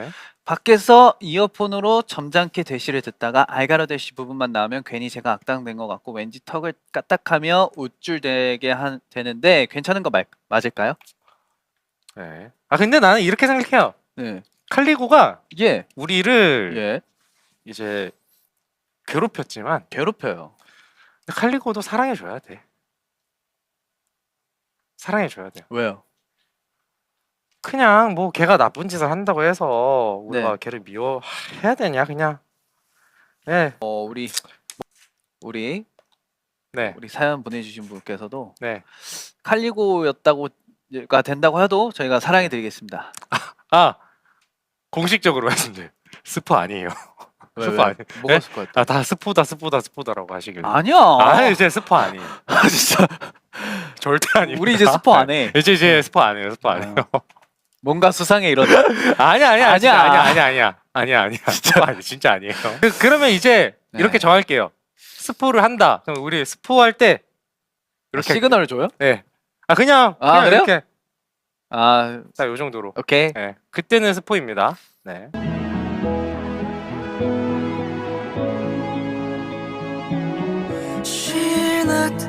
네. 밖에서 이어폰으로 점잖게 대시를 듣다가 알가라 대시 부분만 나오면 괜히 제가 악당된 것 같고 왠지 턱을 까딱하며 우쭐대게 한, 되는데 괜찮은 거 말, 맞을까요? 네. 아 근데 나는 이렇게 생각해요. 네. 칼리고가 예. 우리를 예. 이제 괴롭혔지만 괴롭혀요. 근데 칼리고도 사랑해 줘야 돼. 사랑해 줘야 돼요. 왜요? 그냥 뭐 걔가 나쁜 짓을 한다고 해서 우리가 네. 걔를 미워 해야 되냐 그냥. 네, 어, 우리 우리 네, 우리 사연 보내주신 분께서도 네. 칼리고였다고가 된다고 해도 저희가 사랑해 드리겠습니다. 아 공식적으로 말씀드려. 스포 아니에요. 왜, 스포 왜? 아니- 뭐가 네? 있을 것 같아? 아 다 스포다 스포다 스포다라고 하시길래. 아니야. 아니 이제 스포 아니에요. 아, 진짜. 절대 아니에요. 우리 이제 스포 안 해. 이제 이제 스포 안 해요. 스포 안 해요. 뭔가 수상해 이러다. 아니야 아니야 아니야. 아니야 아니야 아니야 아니야 아니야 진짜 아니 진짜 아니에요. 그, 그러면 이제 네. 이렇게 정할게요. 스포를 한다. 그럼 우리 스포할 때 이렇게 시그널을 줘요? 네. 아 그냥 아, 그냥 그래요? 이렇게 아, 딱요 정도로. 오케이. 네. 그때는 스포입니다. 네. She looked